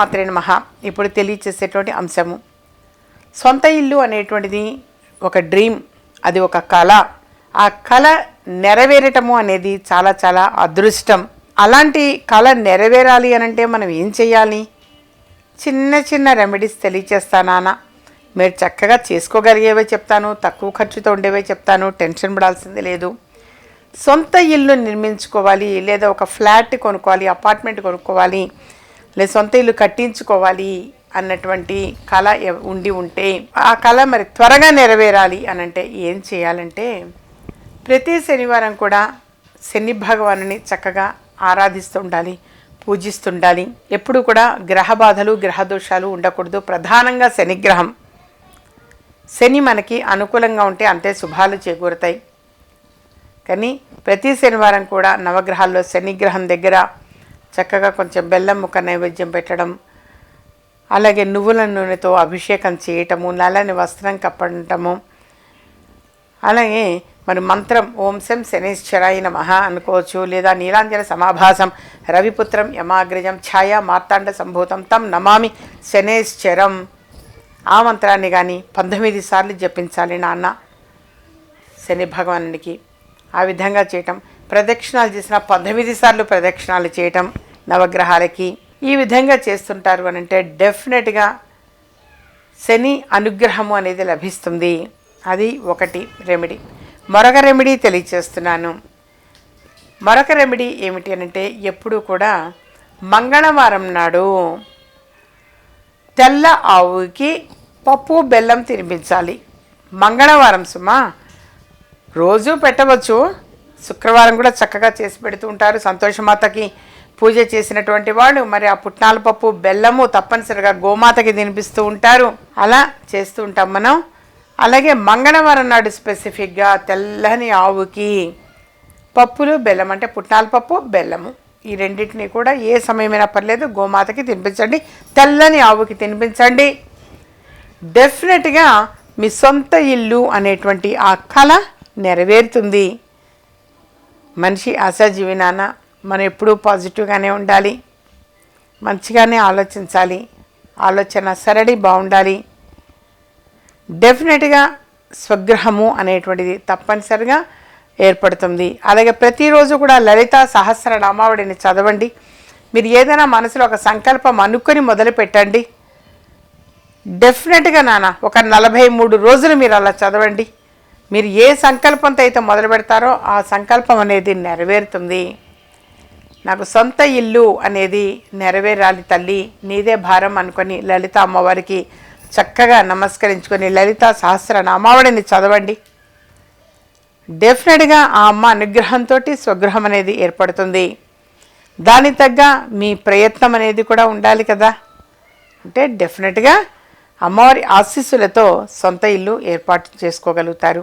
మాత్రమే మహా ఇప్పుడు తెలియచేసేటువంటి అంశము. సొంత ఇల్లు అనేటువంటిది ఒక డ్రీమ్ అది ఒక కళ. ఆ కళ నెరవేరటము అనేది చాలా చాలా అదృష్టం. అలాంటి కళ నెరవేరాలి అనంటే మనం ఏం చేయాలి? చిన్న చిన్న రెమెడీస్ తెలియచేస్తానా మీరు చక్కగా చేసుకోగలిగేవే చెప్తాను తక్కువ ఖర్చుతో ఉండేవే చెప్తాను టెన్షన్ పడాల్సింది లేదు. సొంత ఇల్లు నిర్మించుకోవాలి లేదా ఒక ఫ్లాట్ కొనుక్కోవాలి అపార్ట్మెంట్ కొనుక్కోవాలి. లే సొంత ఇల్లు కట్టించుకోవాలి అన్నటువంటి కళ ఉండి ఉంటే ఆ కళ మరి త్వరగా నెరవేరాలి అని అంటే ఏం చేయాలంటే ప్రతి శనివారం కూడా శని భగవానుని చక్కగా ఆరాధిస్తూ ఉండాలి పూజిస్తుండాలి ఎప్పుడు కూడా గ్రహ బాధలు గ్రహ దోషాలు ఉండకూడదు. ప్రధానంగా శనిగ్రహం. శని మనకి అనుకూలంగా ఉంటే అంతే శుభాలు చేకూరుతాయి. కానీ ప్రతి శనివారం కూడా నవగ్రహాల్లో శనిగ్రహం దగ్గర చక్కగా కొంచెం బెల్లం ముక్క నైవేద్యం పెట్టడం అలాగే నువ్వుల నూనెతో అభిషేకం చేయటము నల్లని వస్త్రం కప్పడటము అలాగే మరి మంత్రం ఓం శం శనేశ్వరాయ నమః అనుకోవచ్చు లేదా నీలాంజన సమాభాసం రవిపుత్రం యమాగ్రజం ఛాయ మార్తాండ సంభూతం తం నమామి శనేశ్వరం. ఆ మంత్రాన్ని కానీ పంతొమ్మిది సార్లు జపించాలి నాన్న. శని భగవానునికి ఆ విధంగా చేయటం. ప్రదక్షిణాలు చేసిన పంతొమ్మిది సార్లు ప్రదక్షిణాలు చేయటం నవగ్రహాలకి ఈ విధంగా చేస్తుంటారు అని అంటే డెఫినెట్గా శని అనుగ్రహము అనేది లభిస్తుంది. అది ఒకటి రెమెడీ. మరొక రెమెడీ తెలియచేస్తున్నాను మరొక రెమెడీ ఏమిటి అని అంటే ఎప్పుడూ కూడా మంగళవారం నాడు తెల్ల ఆవుకి పప్పు బెల్లం తినిపించాలి. మంగళవారం సుమా రోజు పెట్టవచ్చు. శుక్రవారం కూడా చక్కగా చేసి పెడుతూ ఉంటారు. సంతోషమాతకి పూజ చేసినటువంటి వాళ్ళు. మరి ఆ పుట్నాల పప్పు బెల్లము తప్పనిసరిగా గోమాతకి తినిపిస్తూ ఉంటారు. అలా చేస్తూ ఉంటాం మనం. అలాగే మంగళవారం నాడు స్పెసిఫిక్గా తెల్లని ఆవుకి పప్పులు బెల్లం అంటే పుట్నాల పప్పు బెల్లము. ఈ రెండింటిని కూడా ఏ సమయమైనా పర్లేదు గోమాతకి తినిపించండి. తెల్లని ఆవుకి తినిపించండి. డెఫినెట్గా మీ సొంత ఇల్లు అనేటువంటి ఆ కళ నెరవేరుతుంది. మనిషి ఆశాజీవి నాన్న మనం ఎప్పుడూ పాజిటివ్గానే ఉండాలి. మంచిగానే ఆలోచించాలి. ఆలోచన సరడి బాగుండాలి. డెఫినెట్గా స్వగ్రహము అనేటువంటిది తప్పనిసరిగా ఏర్పడుతుంది. అలాగే ప్రతిరోజు కూడా లలిత సహస్రనామావళిని చదవండి. మీరు ఏదైనా మనసులో ఒక సంకల్పం అనుకొని మొదలు పెట్టండి. డెఫినెట్గా నాన్న ఒక నలభై మూడు రోజులు మీరు అలా చదవండి. మీరు ఏ సంకల్పంతో అయితే మొదలు పెడతారో ఆ సంకల్పం అనేది నెరవేరుతుంది. నాకు సొంత ఇల్లు అనేది నెరవేరాలి తల్లి నీదే భారం అనుకొని లలిత అమ్మవారికి చక్కగా నమస్కరించుకొని లలిత సహస్ర నామావళిని చదవండి డెఫినెట్గా ఆ అమ్మ అనుగ్రహంతో స్వగృహం అనేది ఏర్పడుతుంది. దానికి తగ్గ మీ ప్రయత్నం అనేది కూడా ఉండాలి కదా. అంటే డెఫినెట్గా అమ్మవారి ఆశీస్సులతో సొంత ఇల్లు ఏర్పాటు చేసుకోగలుగుతారు.